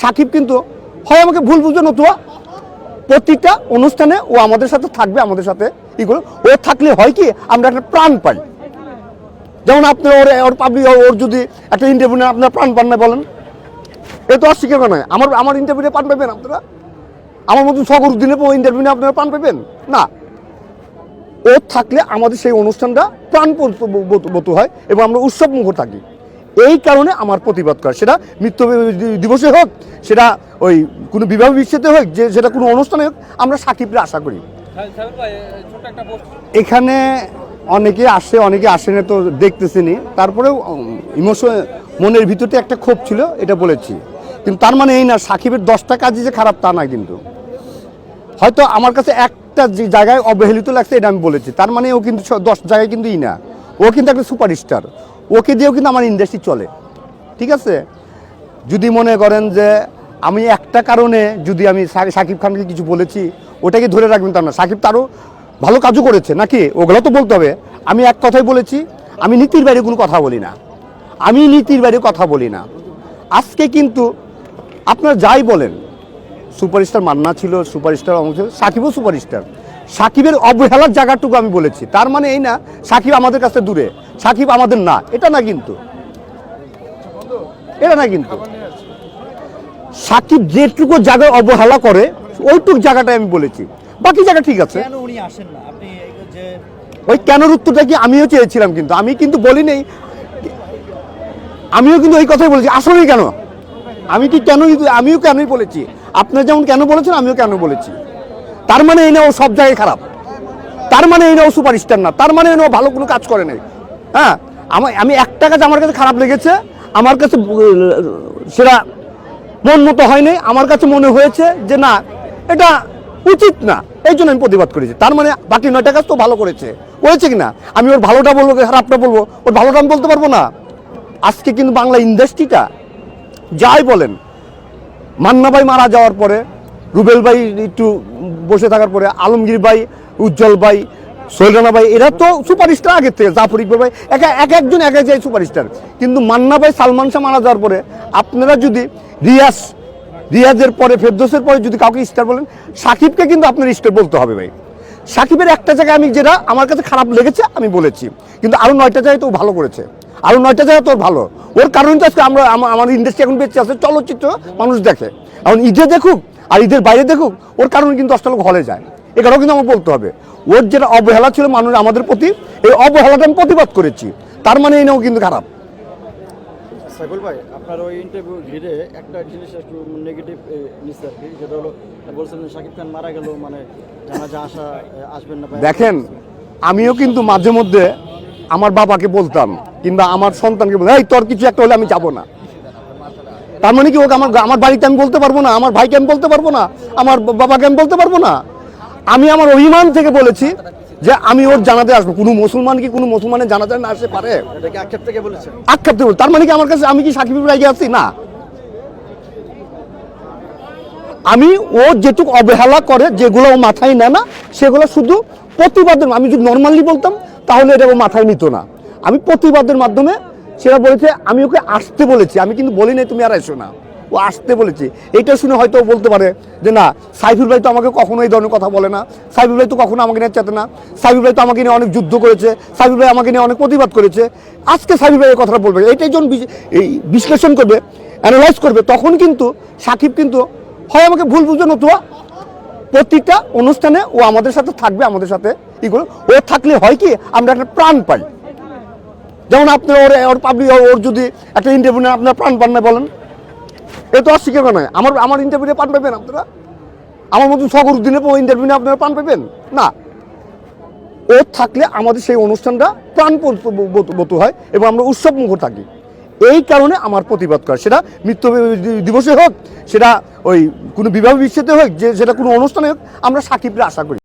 সাকিব কিন্তু হয় আমাকে ভুল বুঝবে নতুবা প্রতিটা অনুষ্ঠানে ও আমাদের সাথে থাকবে, আমাদের সাথে এগুলো ও থাকলে হয় কি, আমরা একটা প্রাণ পাই। যেমন আপনি ওর ওর পাবলিক ওর যদি একটা ইন্টারভিউ নেন, আপনার প্রাণ পান না বলেন? এ তো অস্বীকার নয় আমার আমার ইন্টারভিউতে পান পাবেন আপনারা? আমার মতন সকল দিনে ও ইন্টারভিউ নিয়ে আপনারা পান পাবেন না। ও থাকলে আমাদের সেই অনুষ্ঠানটা প্রাণ প্রাণবতু হয় এবং আমরা উৎসব মুখর থাকি। এই কারণে আমার প্রতিবাদ করা। সেটা মৃত্যু দিবসে হোক সেটা ওই কোনো বিবাহ বিচ্ছেদে হোক যে সেটা কোনো অনুষ্ঠানে হোক আমরা সাকিবরা আশা করি। এখানে অনেকে আসে অনেকে আসে না তো দেখতেছিনি তারপরেও ইমোশন মনের ভিতরতে একটা ক্ষোভ ছিল এটা বলেছি। কিন্তু তার মানে এই না সাকিবের দশটা কাজই যে খারাপ তা না কিন্তু। হয়তো আমার কাছে একটা যে জায়গায় অবহেলিত লাগছে এটা আমি বলেছি। তার মানে ও কিন্তু দশ জায়গায় কিন্তু ই না। ও কিন্তু একটা সুপারস্টার। ওকে দিয়েও কিন্তু আমার ইন্ডাস্ট্রি চলে। ঠিক আছে? যদি মনে করেন যে আমি একটা কারণে যদি আমি সাকিব খানকে কিছু বলেছি, ওটাকে ধরে রাখবেন তা না সাকিব তারও ভালো কাজও করেছে, নাকি? ওগুলো তো বলতে হবে। আমি এক কথাই বলেছি, আমি নীতির বাইরে কোনো কথা বলি না। আমি নীতির বাইরে কথা বলি না। আজকে কিন্তু আপনারা যাই বলেন, সুপারস্টার মান্না ছিল, সুপারস্টার ছিল, সাকিবও সুপারস্টার। সাকিবের অবহেলার জায়গাটুকু আমি বলেছি। তার মানে এই না, সাকিব আমাদের কাছে দূরে। সাকিব আমাদের না এটা না কিন্তু। এটা না কিন্তু। সাকিব যেটুকু জায়গায় অবহেলা করে ওইটুকু জায়গাটাই আমি বলেছি। বাকি জায়গা ঠিক আছে। ওই কেনর উত্তরটা কি আমিও চেয়েছিলাম কিন্তু আমি কিন্তু বলি নেই আমিও কিন্তু ওই কথাই বলেছি আসলেই কেন? আমি কি কেন আমিও কেনই বলেছি? আপনার যেমন কেন বলেছেন আমিও কেন বলেছি? তার মানে এই না ও সব জায়গায় খারাপ। তার মানে এই না ও সুপারস্টার না তার মানে এই না ও ভালো কোনো কাজ করে নাই। হ্যাঁ আমার আমি একটা কাজ আমার কাছে খারাপ লেগেছে, আমার কাছে সেটা মন মতো হয়নি, আমার কাছে মনে হয়েছে যে না, এটা উচিত না। এই জন্য আমি প্রতিবাদ করেছি। তার মানে বাকি নয়টা কাজ তো ভালো করেছে। করেছে কি না আমি ওর ভালোটা বলব খারাপটা বলব? ওর ভালোটা আমি বলতে পারব না। আজকে কিন্তু বাংলা ইন্ডাস্ট্রিটা, যাই বলেন, মান্না ভাই মারা যাওয়ার পরে, রুবেল ভাই একটু বসে থাকার পরে, আলমগীর ভাই, উজ্জ্বল ভাই সোহেলানা ভাই, এরা তো সুপারস্টার আগের থেকে, জাফর ইকবাল ভাই, এক এক একজন এক এক জায়গায় সুপারস্টার। কিন্তু মান্না ভাই, সালমান শাহ মারা যাওয়ার পরে আপনারা যদি রিয়াজ, রিয়াজের পরে, ফেরদোসের পরে যদি কাউকে স্টার বলেন, সাকিবকে কিন্তু আপনার স্টার বলতে হবে ভাই। সাকিবের একটা জায়গায় আমি যেটা আমার কাছে খারাপ লেগেছে, আমি বলেছি। কিন্তু আরও নয়টা জায়গায় তো ভালো করেছে। আরও নয়টা জায়গায় তো ওর ভালো। ওর কারণ তো আজকে আমরা আমা- আমাদের ইন্ডাস্ট্রি এখন বেঁচে আছে, চলচ্চিত্র মানুষ দেখে। এখন ঈদে দেখুক, আর ঈদের বাইরে দেখুক, ওর কারণ কিন্তু দশটা হলে যায়। এটাও কিন্তু আমার বলতে হবে। ওর যেটা অবহেলা ছিল মানুষ আমাদের প্রতি এই অবহেলাটা আমি প্রতিবাদ করেছি। তার মানে এই নাও কিন্তু খারাপ। সাইফুল ভাই আপনার ওই ইন্টারভিউ ঘিরে একটা জিনিস একটু নেগেটিভ নিচ্ছে আর কি যেটা হলো বলছেন শাকিব খান মারা গেল মানে জানাজা আসা আসবেন না দেখেন আমিও কিন্তু মাঝে মধ্যে আমার বাবাকে বলতাম কিংবা আমার সন্তানকে বলতাম এই তোর কিছু একটা হলে আমি যাব না। তার মানে কি ওকে আমার আমার বাড়িতে আমি বলতে পারব না আমার ভাইকে আমি বলতে পারব না আমার বাবাকে আমি বলতে পারব না? আমি আমার অভিমান থেকে বলেছি যে আমি ওর জানাতে আসব। কোনো মুসলমান কি কোনো মুসলমানের জানাতে না আসতে পারে? আক্ষেপ থেকে বলেছেন। আক্ষেপ দেবো তার মানে কি আমার কাছে আমি কি সাকিব রাগে আছি না। আমি ও যেটুকু অবহেলা করে যেগুলো ও মাথায় নেয় না সেগুলো শুধু প্রতিবাদের আমি যদি নর্মালি বলতাম তাহলে এটা ও মাথায় নিত না। আমি প্রতিবাদের মাধ্যমে সেটা বলেছে আমি ওকে আসতে বলেছি। আমি কিন্তু বলি নাই তুমি আর এসো না। ও আসতে বলেছে। এটা শুনে হয়তো বলতে পারে যে না, সাইফুল ভাই তো আমাকে কখনো এই ধরনের কথা বলে না। সাইফুল ভাই তো কখনো আমাকে নিয়ে চেতে না। সাইফুল ভাই তো আমাকে নিয়ে অনেক যুদ্ধ করেছে। সাইফুল ভাই আমাকে নিয়ে অনেক প্রতিবাদ করেছে। আজকে সাইফুল ভাই এই কথাটা বলবে। এইটাই যখন এই বিশ্লেষণ করবে অ্যানালাইজ করবে, তখন কিন্তু সাকিব কিন্তু, হয় আমাকে ভুল বুঝবে নতুবা, প্রতিটা অনুষ্ঠানে ও আমাদের সাথে থাকবে, আমাদের সাথে এগুলো ও থাকলে হয় কি, আমরা একটা প্রাণ পাই। যেমন আপনার ওর ওর পাবলিক ওর যদি একটা ইন্টারভিউ নেন, আপনার প্রাণ পান না বলেন। এ তো অস্বীকার নয় আমার আমার ইন্টারভিউতে পান পাবেন আপনারা? আমার মতন দিনে ইন্টারভিউ আপনারা পান পাবেন না। ও থাকলে আমাদের সেই অনুষ্ঠানটা প্রাণবতু হয় এবং আমরা উৎসব মুখর থাকি। এই কারণে আমার প্রতিবাদ করা। সেটা মৃত্যু দিবসে হোক, সেটা ওই কোনো বিবাহ বিচ্ছেদে হোক, যে সেটা কোনো অনুষ্ঠানে হোক, আমরা সাকিবরা আশা করি।